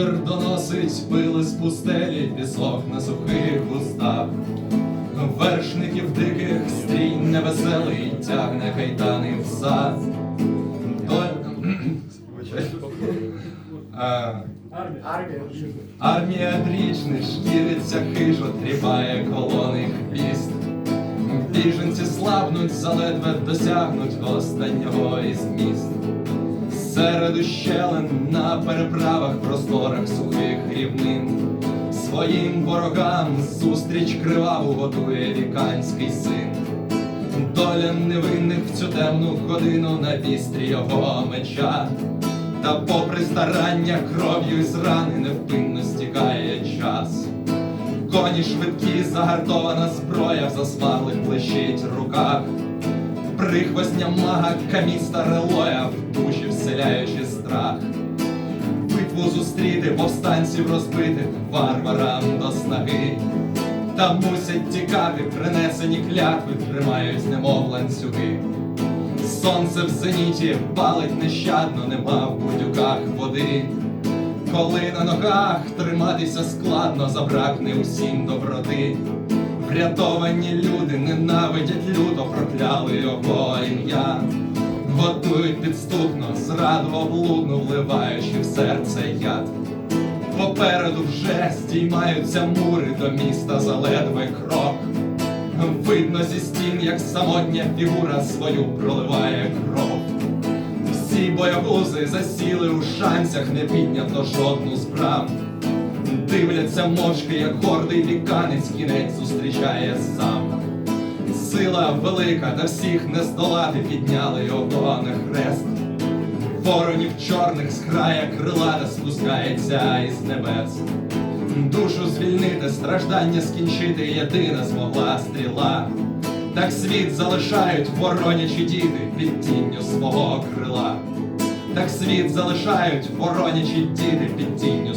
Вітер доносить пили з пустелі, пісок на сухих устах. Вершників диких стрій невеселий тягне кайдани в сад. Армія дрічних шкіриться хижо, тріпає колони хвіст. Біженці слабнуть, заледве досягнуть останнього із міст. Серед ущелин на переправах, просторах сухих рівнин. Своїм ворогам зустріч криваву готує віканський син. Доля невинних в цю темну годину на вістрі його меча. Та попри старання кров'ю із рани невпинно стікає час. Коні швидкі, загартована зброя в засмаглих блищить руках. Прихвостня мага каміста релоя зустріти, повстанців розбити варварам до снаги. Та мусять тікати, принесені клятви, тримають немов ланцюги. Сонце в зеніті палить нещадно, нема в будюках води. Коли на ногах триматися складно, забракне усім доброти. Врятовані люди ненавидять люто, прокляли його ім'я. Готують підступно, зраду облудну, вливаючи в серце яд. Попереду вже здіймаються мури до міста заледве крок. Видно зі стін, як самотня фігура свою проливає кров. Всі боягузи засіли у шансях, не піднято жодну з брам. Дивляться мовчки, як гордий віканець кінець зустрічає сам. Сила велика, та всіх не здолати підняли його на хрест. Воронів чорних з края крилата спускається із небес. Душу звільнити, страждання скінчити єдина змогла стріла. Так світ залишають воронячі діти під тінню свого крила. Так світ залишають воронячі діти під тінню.